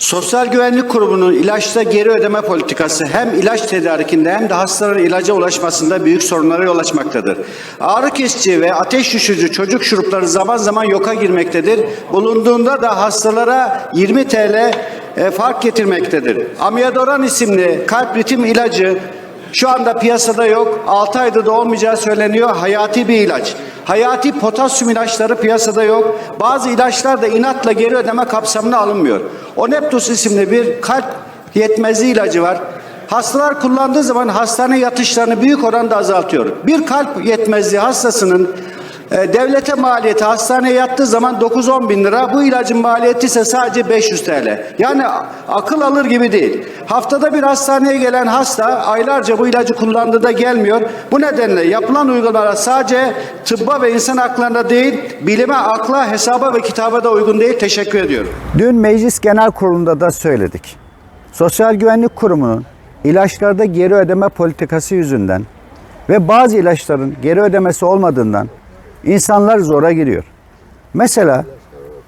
Sosyal Güvenlik Kurumu'nun ilaçta geri ödeme politikası hem ilaç tedarikinde hem de hastaların ilaca ulaşmasında büyük sorunlara yol açmaktadır. Ağrı kesici ve ateş düşürücü çocuk şurupları zaman zaman yoka girmektedir. Bulunduğunda da hastalara 20 TL e, fark getirmektedir. Amiadoran isimli kalp ritim ilacı şu anda piyasada yok. 6 ayda da olmayacağı söyleniyor. Hayati bir ilaç. Hayati potasyum ilaçları piyasada yok. Bazı ilaçlar da inatla geri ödeme kapsamına alınmıyor. Oneptus isimli bir kalp yetmezliği ilacı var. Hastalar kullandığı zaman hastane yatışlarını büyük oranda azaltıyor. Bir kalp yetmezliği hastasının e, devlete maliyeti hastaneye yattığı zaman 9-10 bin lira. Bu ilacın maliyeti ise sadece 500 TL. Yani akıl alır gibi değil. Haftada bir hastaneye gelen hasta aylarca bu ilacı kullandığı da gelmiyor. Bu nedenle yapılan uygulamalar sadece tıbba ve insan haklarına değil, bilime, akla, hesaba ve kitaba da uygun değil. Teşekkür ediyorum. Dün Meclis Genel Kurulu'nda da söyledik. Sosyal Güvenlik Kurumu'nun ilaçlarda geri ödeme politikası yüzünden ve bazı ilaçların geri ödemesi olmadığından insanlar zora giriyor. Mesela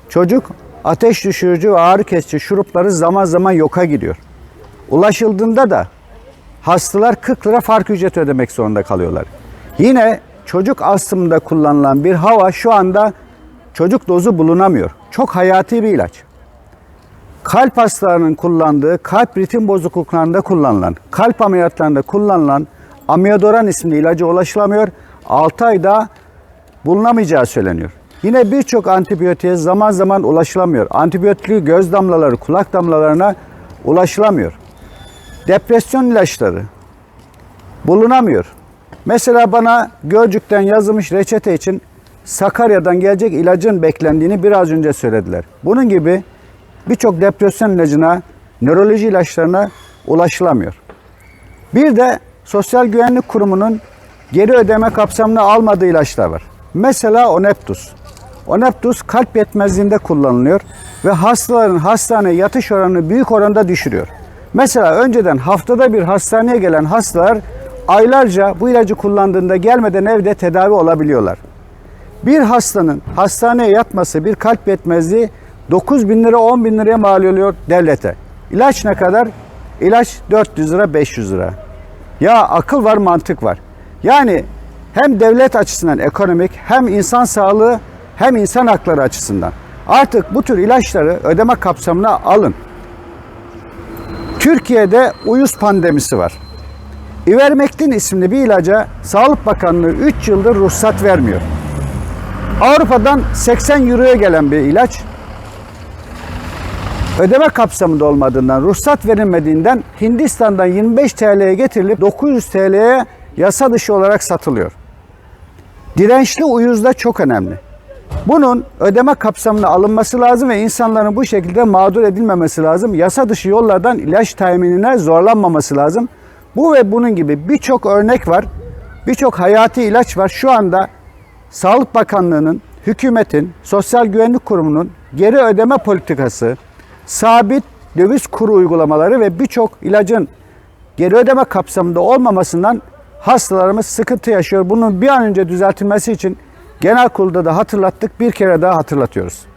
çocuk ateş düşürücü ve ağrı kesici şurupları zaman zaman yoka gidiyor. Ulaşıldığında da hastalar 40 lira fark ücret ödemek zorunda kalıyorlar. Yine çocuk astımında kullanılan bir hava şu anda çocuk dozu bulunamıyor. Çok hayati bir ilaç. Kalp hastalarının kullandığı, kalp ritim bozukluklarında kullanılan, kalp ameliyatlarında kullanılan amiadoran isimli ilaca ulaşılamıyor. 6 ayda bulunamayacağı söyleniyor. Yine birçok antibiyotiğe zaman zaman ulaşılamıyor. Antibiyotikli göz damlaları, kulak damlalarına ulaşılamıyor. Depresyon ilaçları bulunamıyor. Mesela bana Gölcük'ten yazılmış reçete için Sakarya'dan gelecek ilacın beklendiğini biraz önce söylediler. Bunun gibi birçok depresyon ilacına, nöroloji ilaçlarına ulaşılamıyor. Bir de Sosyal Güvenlik Kurumu'nun geri ödeme kapsamına almadığı ilaçlar var. Mesela Oneptus. Oneptus kalp yetmezliğinde kullanılıyor ve hastaların hastaneye yatış oranını büyük oranda düşürüyor. Mesela önceden haftada bir hastaneye gelen hastalar aylarca bu ilacı kullandığında gelmeden evde tedavi olabiliyorlar. Bir hastanın hastaneye yatması bir kalp yetmezliği 9 bin lira 10 bin liraya mal oluyor devlete. İlaç ne kadar? İlaç 400 lira 500 lira. Ya akıl var mantık var. Yani hem devlet açısından ekonomik hem insan sağlığı hem insan hakları açısından. Artık bu tür ilaçları ödeme kapsamına alın. Türkiye'de uyuz pandemisi var. İvermektin isimli bir ilaca Sağlık Bakanlığı 3 yıldır ruhsat vermiyor. Avrupa'dan 80 euroya gelen bir ilaç ödeme kapsamında olmadığından, ruhsat verilmediğinden Hindistan'dan 25 TL'ye getirilip 900 TL'ye yasa dışı olarak satılıyor. Dirençli uyuz da çok önemli. Bunun ödeme kapsamına alınması lazım ve insanların bu şekilde mağdur edilmemesi lazım. Yasa dışı yollardan ilaç teminine zorlanmaması lazım. Bu ve bunun gibi birçok örnek var. Birçok hayati ilaç var. Şu anda Sağlık Bakanlığı'nın, hükümetin, Sosyal Güvenlik Kurumu'nun geri ödeme politikası, sabit döviz kuru uygulamaları ve birçok ilacın geri ödeme kapsamında olmamasından hastalarımız sıkıntı yaşıyor. Bunun bir an önce düzeltilmesi için genel kurulda da hatırlattık. Bir kere daha hatırlatıyoruz.